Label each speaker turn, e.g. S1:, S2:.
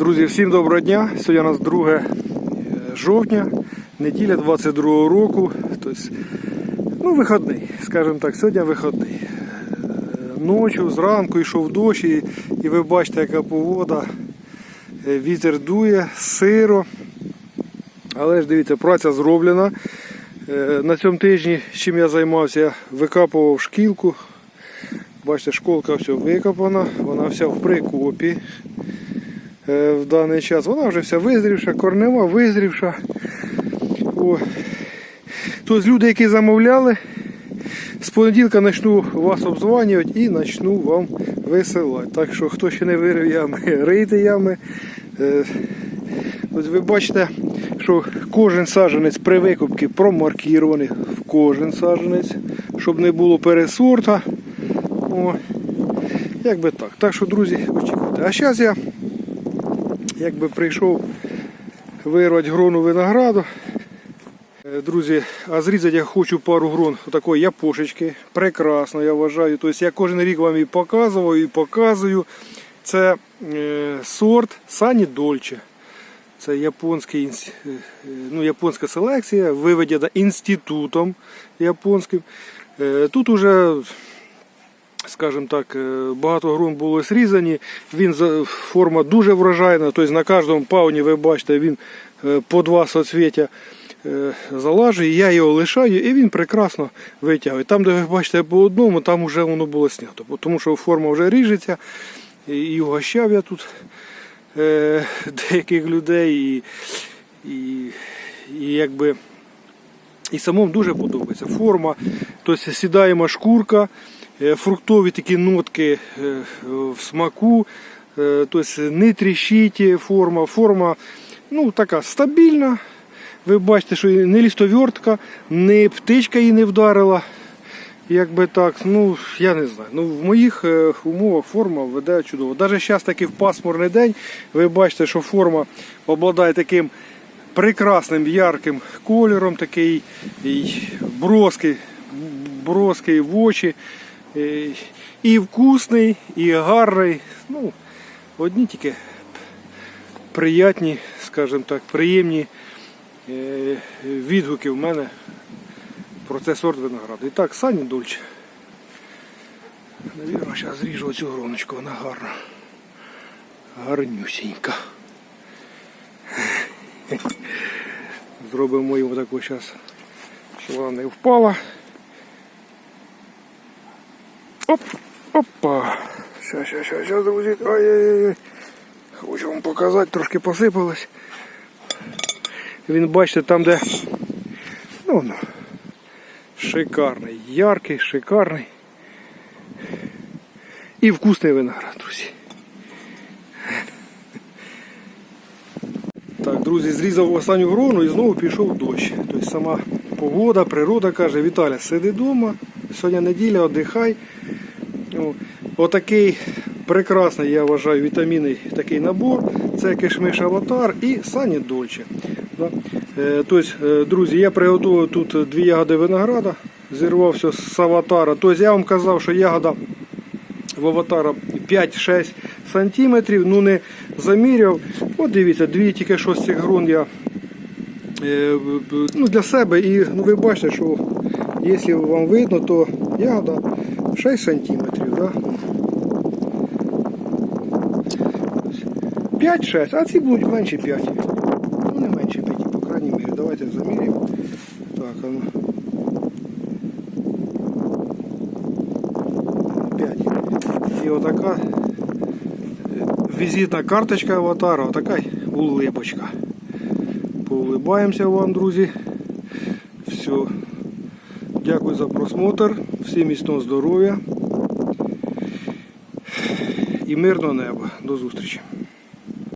S1: Друзі, всім доброго дня. Сьогодні у нас 2 е, жовтня, неділя 22 року. Тобто, ну, вихідний, скажімо так, сьогодні вихідний. Е, Ночі, зранку йшов дощ, і, і ви бачите, яка погода. Е, Вітер дує, сиро. Але ж дивіться, праця зроблена. На цьому тижні, чим я займався, я викапував шкілку. Бачите, школка все викопана, вона вся в прикопі в даний час. Вона вже вся визрівша, корнева визрівша. О. Тобто люди, які замовляли, з понеділка почну вас обзванювати і почну вам висилати. Так що, хто ще не вирив ями, рийте ями. Е, Ось ви бачите, що кожен саджанець при викупці промаркірований в кожен саджанець, щоб не було пересорта. О, як би так. Так що, друзі, очікуйте. А зараз я якби прийшов вирвати грону винограду. Е, Друзі, а зрізати я хочу пару грон такої япошечки. Прекрасно, я вважаю. Тобто я кожен рік вам і показував, і показую. Це е, сорт Сані Дольче. Це японський, е, ну, японська селекція, виведена інститутом японським. Тут уже скажімо так, е, багато грунт було срізані. Він форма дуже врожайна. Тобто на кожному пауні ви бачите, він е, по два соцвіття е, залажує. Я його лишаю і він прекрасно витягує. Там, де ви бачите по одному, там вже воно було снято. Тому що форма вже ріжеться. І угощав я тут деяких людей. І, і, і якби. І самому дуже подобається форма, тобто сідаємо шкурка, фруктові такі нотки е, в смаку, е, тобто не тріщить форма, форма ну, така стабільна. Ви бачите, що не лістовертка, не птичка її не вдарила. Якби так, ну я не знаю. Ну, в моїх е, умовах форма веде чудово. Навіть зараз такий в пасмурний день, ви бачите, що форма обладає таким прекрасним ярким кольором, такий броский, броский в очі. Е, І вкусний, і гарний. Ну, одні тільки приятні, скажімо так, приємні е, відгуки в мене про це сорт винограду. І так, Сані Дольче. Навірно, зараз зріжу оцю гроночку, вона гарна. Гарнюсінька. Зробимо його таку зараз, щоб вона не впала. Оп, опа. Щас, щас, щас, щас, друзі. Ай-яй-яй. Хочу вам показати, трошки посипалось. Він, бачите, там, де ну, ну, шикарний, яркий, шикарний. І вкусний виноград, друзі. Так, друзі, зрізав останню грону і знову пішов дощ. Тобто сама погода, природа каже, Віталя, сиди вдома, сьогодні неділя, віддихай. О, Отакий прекрасний, я вважаю, вітамінний такий набор. Це кишмиш аватар і сані дольче. Тобто, друзі, я приготував тут дві ягоди винограда, зірвався з аватара. Тобто я вам казав, що ягода в аватара 5-6 сантиметрів, ну не заміряв. От дивіться, дві тільки що грун я е, ну, для себе і ну, ви бачите, що якщо вам видно, то ягода 6 сантиметрів. Да? 5-6, а ці будуть менше 5. Ну не менше 5, по крайній мірі. Давайте заміряємо. Так, а ну. 5. І отака візитна карточка аватара, отака й улипочка. Поулибаємося вам, друзі. Все. Дякую за просмотр. Всім міцного здоров'я і мирного неба. До зустрічі.